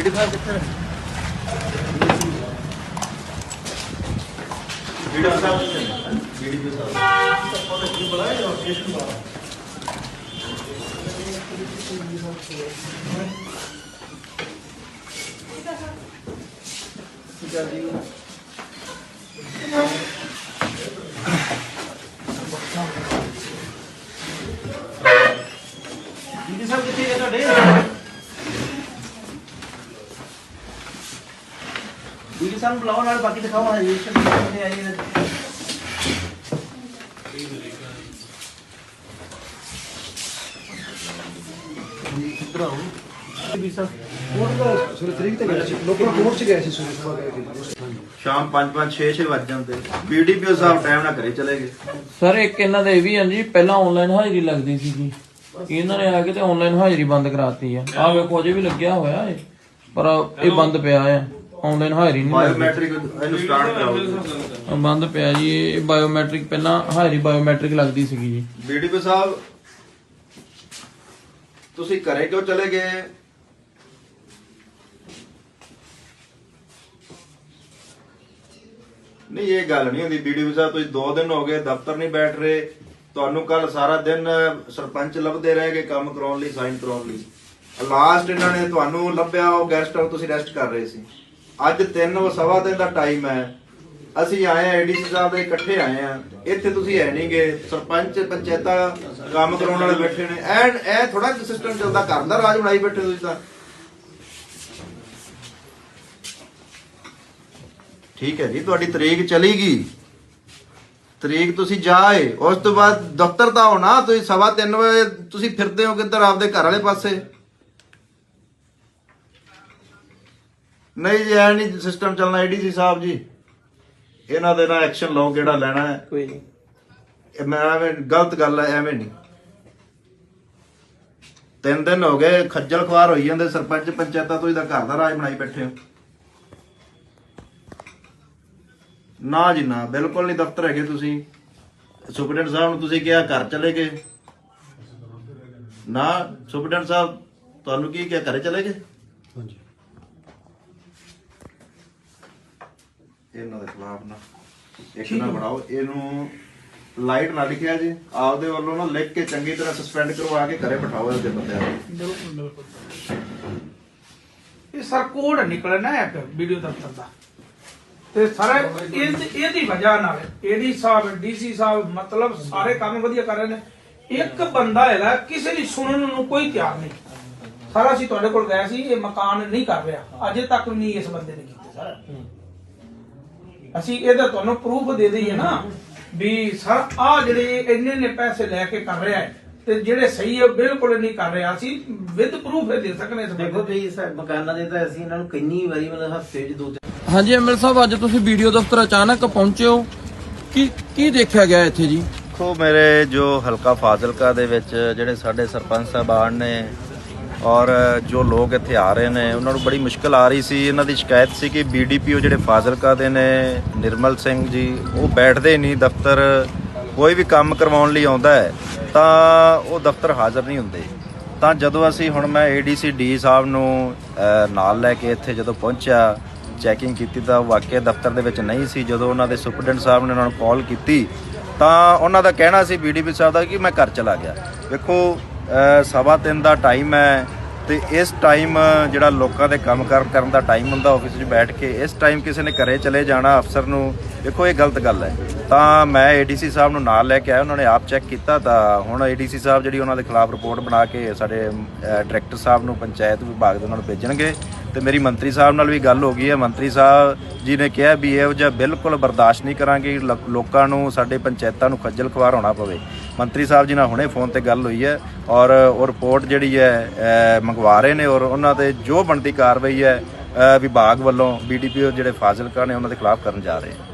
ਸਾਹਿਬ ਕਿੱਥੇ ਵੀਡੀਓ ਸਾਹਿਬ ਵੀਡੀਓ ਸਾਹਿਬ ਵੀਡੀਓ ਸਾਹਿਬ ਕਿੱਥੇ ਹੈ ਤੁਹਾਡੇ? ਵੀਡੀਓ ਸਾਹਿਬ ਨੂੰ ਬੁਲਾਓ ਨਾਲ ਬਾਕੀ ਦਿਖਾਓ ਰਜਿਸਟਰ ਕਿੱਥੇ ਆਈ ਹੈ ਇੱਧਰ ਆਓ ਵੀਡੀਓ ਸਾਹਿਬ ਕੋਰਟ ਦਾ ਸਵੇਰੇ ਤਰੀਕ ਤੇ ਗਿਆ ਸੀ ਲੋਕਾਂ ਕੋਰਟ ਚ ਗਏ ਸੀ ਸਵੇਰੇ ਸਵੇਰ ਗਏ ਸੀ ਸ਼ਾਮ 5 5 6 6 ਵੱਜ ਜਾਂਦੇ ਬੀਡੀਪੀਓ ਸਾਹਿਬ ਟਾਈਮ ਨਾਲ ਘਰੇ ਚਲੇ ਗਏ। ਸਰ ਇੱਕ ਇਹਨਾਂ ਦਾ ਇਹ ਵੀ ਹੈ ਜੀ ਪਹਿਲਾਂ ਆਨਲਾਈਨ ਹਾਜ਼ਰੀ ਲੱਗਦੀ ਸੀਗੀ ਇਹਨਾਂ ਨੇ ਆ ਕੇ ਤੇ ਆਨਲਾਈਨ ਹਾਜ਼ਰੀ ਬੰਦ ਕਰਾਤੀ ਆ। ਆ ਵੇਖੋ ਅਜੇ ਵੀ ਲੱਗਿਆ ਹੋਇਆ ਏ ਪਰ ਇਹ ਬੰਦ ਪਿਆ ਆ। ਆਨਲਾਈਨ ਹਾਜ਼ਰੀ ਨਹੀਂ ਲੱਗਦੀ। ਬਾਇਓਮੈਟ੍ਰਿਕ ਇਹਨੂੰ ਸਟਾਰਟ ਕਰਾਓ ਬੰਦ ਪਿਆ ਜੀ ਇਹ ਬਾਇਓਮੈਟ੍ਰਿਕ ਪਹਿਲਾਂ ਹਾਜ਼ਰੀ ਬਾਇਓਮੈਟ੍ਰਿਕ ਲੱਗਦੀ ਸੀਗੀ ਜੀ। ਬੀਡੀਪੀਓ ਸਾਹਿਬ ਤੁਸੀਂ ਘਰੇ ਕਿਉਂ ਚਲੇ ਗਏ? ਨਹੀਂ ਇਹ ਗੱਲ ਨਹੀਂ ਹੁੰਦੀ। ਬੀਡੀਪੀਓ ਸਾਹਿਬ ਤੁਸੀਂ 2 ਦਿਨ ਹੋ ਗਏ ਦਫ਼ਤਰ ਨਹੀਂ ਬੈਠ ਰਹੇ। ਤੁਹਾਨੂੰ ਕੱਲ ਸਾਰਾ ਦਿਨ ਸਰਪੰਚ ਲੱਭਦੇ ਰਹੇ ਗਏ ਕੰਮ ਕਰਾਉਣ ਲਈ ਸਾਈਨ ਕਰਾਉਣ ਲਈ। ਲਾਸਟ ਇਹਨਾਂ ਨੇ ਤੁਹਾਨੂੰ ਲੱਭਿਆ ਉਹ ਗੈਸਟ ਹਾਊਸ ਤੁਸੀਂ ਰੈਸਟ ਕਰ ਰਹੇ ਸੀ। ਅੱਜ 3 ਸਵਾ ਦਿਨ ਦਾ ਟਾਈਮ ਹੈ। ਅਸੀਂ ਆਏ ਆ ਏਡੀਸੀ ਸਾਹਿਬ ਦੇ, ਇਕੱਠੇ ਆਏ ਆ ਇੱਥੇ ਤੁਸੀਂ ਹੈ ਨਹੀਂਗੇ ਸਰਪੰਚ, ਪੰਚਾਇਤਾਂ ਕੰਮ ਕਰਾਉਣ ਵਾਲੇ ਬੈਠੇ ਨੇ। ਐ ਇਹ ਥੋੜਾ ਸਿਸਟਮ ਚੱਲਦਾ ਘਰ ਦਾ ਰਾਜ ਬਣਾਈ ਬੈਠੇ ਤੁਸੀਂ ਤਾਂ। ਠੀਕ ਹੈ ਜੀ, ਤੁਹਾਡੀ ਤਰੀਕ ਚਲੀ ਗਈ। ਤਰੀਕ ਤੁਸੀਂ ਜਾਏ ਉਸ ਤੋਂ ਬਾਅਦ ਦਫ਼ਤਰ ਤਾਂ ਹੋਣਾ ਤੁਸੀਂ ਸਵਾ ਤਿੰਨ ਵਜੇ ਤੁਸੀਂ ਫਿਰਦੇ ਹੋ ਕਿੱਧਰ? ਆਪਦੇ ਘਰ ਵਾਲੇ ਪਾਸੇ। ਨਹੀਂ ਜੀ ਐ ਨਹੀਂ ਸਿਸਟਮ ਚੱਲਣਾ ਏਡੀਸੀ ਸਾਹਿਬ ਜੀ। ਇਹਨਾਂ ਦੇ ਨਾਲ ਐਕਸ਼ਨ ਲਓ ਕਿਹੜਾ ਲੈਣਾ ਹੈ। ਕੋਈ ਨਹੀਂ। ਇਹ ਮੈਂ ਐਵੇਂ ਗਲਤ ਗੱਲ ਹੈ ਐਵੇਂ ਨਹੀਂ। ਤਿੰਨ ਦਿਨ ਹੋ ਗਏ ਖੱਜਲ ਖਵਾਰ ਹੋਈ ਜਾਂਦੇ ਸਰਪੰਚ ਪੰਚਾਇਤਾਂ ਤਾਂ ਘਰ ਦਾ ਰਾਜ ਬਣਾਈ ਬੈਠੇ ਹੋ। ਨਾ ਜੀ ਨਾ ਬਿਲਕੁਲ ਨਹੀਂ ਦਫ਼ਤਰ ਹੈਗੇ ਤੁਸੀਂ। ਸੁਪਰਡੈਂਟ ਸਾਹਿਬ ਨੂੰ ਤੁਸੀਂ ਕਿਹਾ ਘਰ ਚਲੇ ਗਏ। ਨਾ ਸੁਪਰਡੈਂਟ ਸਾਹਿਬ ਤੁਹਾਨੂੰ ਕੀ ਕਿਹਾ ਘਰੇ ਚਲੇ ਗਏ? ਇਹਨਾਂ ਦੇ ਖਿਲਾਫ ਨਾ। ਇੱਕ ਨਾ ਬਣਾਓ ਇਹਨੂੰ ਲਾਈਟ ਨਾ ਲਿਖਿਆ ਜੀ ਆਪਦੇ ਵੱਲੋਂ ਨਾ ਲਿਖ ਕੇ ਚੰਗੀ ਤਰ੍ਹਾਂ ਸਸਪੈਂਡ ਕਰਵਾ ਕੇ ਘਰੇ ਬਿਠਾਓ ਇਹਦੇ ਬੰਦਿਆਂ ਨੂੰ। ਬਿਲਕੁਲ ਬਿਲਕੁਲ। ਇਹ ਸਰ ਕੋਡ ਨਿਕਲਣਾ ਹੈ ਇੱਕ ਵੀਡੀਓ ਦਫ਼ਤਰ ਦਾ। ਤੇ ਸਾਰਾ ਇਹ ਇਹਦੀ ਵਜ੍ਹਾ ਨਾਲ ਏਡੀ ਸਾਹਿਬ ਡੀਸੀ ਸਾਹਿਬ ਮਤਲਬ ਸਾਰੇ ਕੰਮ ਵਧੀਆ ਕਰ ਰਹੇ ਨੇ। ਇੱਕ ਬੰਦਾ ਹੈਗਾ ਕਿਸੇ ਦੀ ਸੁਣਨ ਨੂੰ ਕੋਈ ਤਿਆਰ ਨਹੀਂ। ਸਾਰਾ ਅਸੀਂ ਤੁਹਾਡੇ ਕੋਲ ਗਏ ਸੀ ਇਹ ਮਕਾਨ ਨਹੀਂ ਕਰ ਰਿਹਾ। ਅਜੇ ਤੱਕ ਨਹੀਂ ਇਸ ਬੰਦੇ ਨੇ ਕੀਤੇ ਸਰ। ਅਸੀਂ ਇਹਦਾ ਤੁਹਾਨੂੰ ਪ੍ਰੂਫ ਦੇ ਦਈਏ ਨਾ ਵੀ ਸਰ ਆ ਜਿਹੜੇ ਇੰਨੇ ਨੇ ਪੈਸੇ ਲੈ ਕੇ ਕਰ ਰਿਹਾ ਹੈ ਤੇ ਜਿਹੜੇ ਸਹੀ ਹੈ ਬਿਲਕੁਲ ਨਹੀਂ ਕਰ ਰਿਹਾ। ਅਸੀਂ ਵਿਦ ਪ੍ਰੂਫ ਇਹ ਦੇ ਸਕਨੇ ਇਸ ਦੇਖੋ। ਵੀ ਸਾ- ਮਕਾਨਾਂ ਦੇ ਤਾਂ ਅਸੀਂ ਇਹਨਾਂ ਨੂੰ ਕਿੰਨੀ ਵਾਰੀ ਮਤਲਬ ਹਫ਼ਤੇ 'ਚ ਦੋ ਤਿੰਨ ਹਾਂਜੀ ਐਮਐਲ ਸਾਹਿਬ ਅੱਜ ਤੁਸੀਂ ਵੀਡੀਓ ਦਫ਼ਤਰ ਅਚਾਨਕ ਪਹੁੰਚੇ ਹੋ। ਕੀ ਕੀ ਦੇਖਿਆ ਗਿਆ ਇੱਥੇ ਜੀ? ਦੇਖੋ ਮੇਰੇ ਜੋ ਹਲਕਾ ਫਾਜ਼ਿਲਕਾ ਦੇ ਵਿੱਚ ਜਿਹੜੇ ਸਾਡੇ ਸਰਪੰਚ ਸਾਹਿਬਾਨ ਨੇ ਔਰ ਜੋ ਲੋਕ ਇੱਥੇ ਆ ਰਹੇ ਨੇ, ਉਹਨਾਂ ਨੂੰ ਬੜੀ ਮੁਸ਼ਕਲ ਆ ਰਹੀ ਸੀ। ਇਹਨਾਂ ਦੀ ਸ਼ਿਕਾਇਤ ਸੀ ਕਿ ਬੀਡੀਪੀਓ ਜਿਹੜੇ ਫਾਜ਼ਿਲਕਾ ਦੇ ਨੇ, ਨਿਰਮਲ ਸਿੰਘ ਜੀ, ਉਹ ਬੈਠਦੇ ਨਹੀਂ, ਦਫ਼ਤਰ ਕੋਈ ਵੀ ਕੰਮ ਕਰਵਾਉਣ ਲਈ ਆਉਂਦਾ ਹੈ, ਤਾਂ ਉਹ ਦਫ਼ਤਰ ਹਾਜ਼ਰ ਨਹੀਂ ਹੁੰਦੇ। ਤਾਂ ਜਦੋਂ ਅਸੀਂ ਹੁਣ ਮੈਂ ਏਡੀਸੀ ਡੀ ਸਾਹਿਬ ਨੂੰ ਨਾਲ ਲੈ ਕੇ ਇੱਥੇ ਜਦੋਂ ਪਹੁੰਚਿਆ ਚੈਕਿੰਗ ਕੀਤੀ ਤਾਂ ਵਾਕਿਆ ਦਫ਼ਤਰ ਦੇ ਵਿੱਚ ਨਹੀਂ ਸੀ। ਜਦੋਂ ਉਹਨਾਂ ਦੇ ਸੁਪਰਡੈਂਟ ਸਾਹਿਬ ਨੇ ਉਹਨਾਂ ਨੂੰ ਕਾਲ ਕੀਤੀ, ਤਾਂ ਉਹਨਾਂ ਦਾ ਕਹਿਣਾ ਸੀ ਬੀਡੀਪੀ ਸਾਹਿਬ ਦਾ ਕਿ ਮੈਂ ਘਰ ਚਲਾ ਗਿਆ। ਵੇਖੋ ਸਵਾ ਤਿੰਨ ਦਾ ਟਾਈਮ ਹੈ ਤੇ ਇਸ ਟਾਈਮ ਜਿਹੜਾ ਲੋਕਾਂ ਦੇ ਕੰਮ ਕਾਰ, ਕਰਨ ਦਾ ਟਾਈਮ ਹੁੰਦਾ ਆਫਿਸ 'ਚ ਬੈਠ ਕੇ, ਇਸ ਟਾਈਮ ਕਿਸੇ ਨੇ ਘਰੇ ਚਲੇ ਜਾਣਾ ਅਫਸਰ ਨੂੰ, ਦੇਖੋ ਇਹ ਗਲਤ ਗੱਲ ਹੈ। ਤਾਂ ਮੈਂ ਏਡੀਸੀ ਸਾਹਿਬ ਨੂੰ ਨਾਲ ਲੈ ਕੇ ਆਇਆ, ਉਹਨਾਂ ਨੇ ਆਪ ਚੈੱਕ ਕੀਤਾ ਤਾਂ ਹੁਣ ਏਡੀਸੀ ਸਾਹਿਬ ਜਿਹੜੀ ਉਹਨਾਂ ਦੇ ਖਿਲਾਫ ਰਿਪੋਰਟ ਬਣਾ ਕੇ ਸਾਡੇ ਡਾਇਰੈਕਟਰ ਸਾਹਿਬ ਨੂੰ ਪੰਚਾਇਤ ਵਿਭਾਗ ਦੇ ਉਹਨਾਂ ਨੂੰ ਭੇਜਣਗੇ ਤੇ ਮੇਰੀ ਮੰਤਰੀ ਸਾਹਿਬ ਨਾਲ ਵੀ ਗੱਲ ਹੋ ਗਈ ਹੈ। ਮੰਤਰੀ ਸਾਹਿਬ ਜੀ ਨੇ ਕਿਹਾ ਵੀ ਇਹੋ ਜਿਹਾ ਬਿਲਕੁਲ ਬਰਦਾਸ਼ਤ ਨਹੀਂ ਕਰਾਂਗੇ ਕਿ ਲੋਕਾਂ ਨੂੰ, ਸਾਡੇ ਪੰਚਾਇਤਾਂ ਨੂੰ ਖੱਜਲ ਖਵਾਰ ਹੋਣਾ ਪਵੇ। ਮੰਤਰੀ ਸਾਹਿਬ ਜੀ ਨਾਲ ਹੁਣੇ ਫੋਨ ਤੇ ਗੱਲ ਹੋਈ ਹੈ ਔਰ ਉਹ ਰਿਪੋਰਟ ਜਿਹੜੀ ਹੈ ਮੰਗਵਾ ਰਹੇ ਨੇ ਔਰ ਉਹਨਾਂ ਤੇ ਜੋ ਬਣਦੀ ਕਾਰਵਾਈ ਹੈ ਵਿਭਾਗ ਵੱਲੋਂ ਬੀਡੀਪੀਓ ਜਿਹੜੇ ਫਾਜ਼ਿਲਕਾ ਨੇ ਉਹਨਾਂ ਦੇ ਖਿਲਾਫ ਕਰਨ ਜਾ ਰਹੇ ਹਨ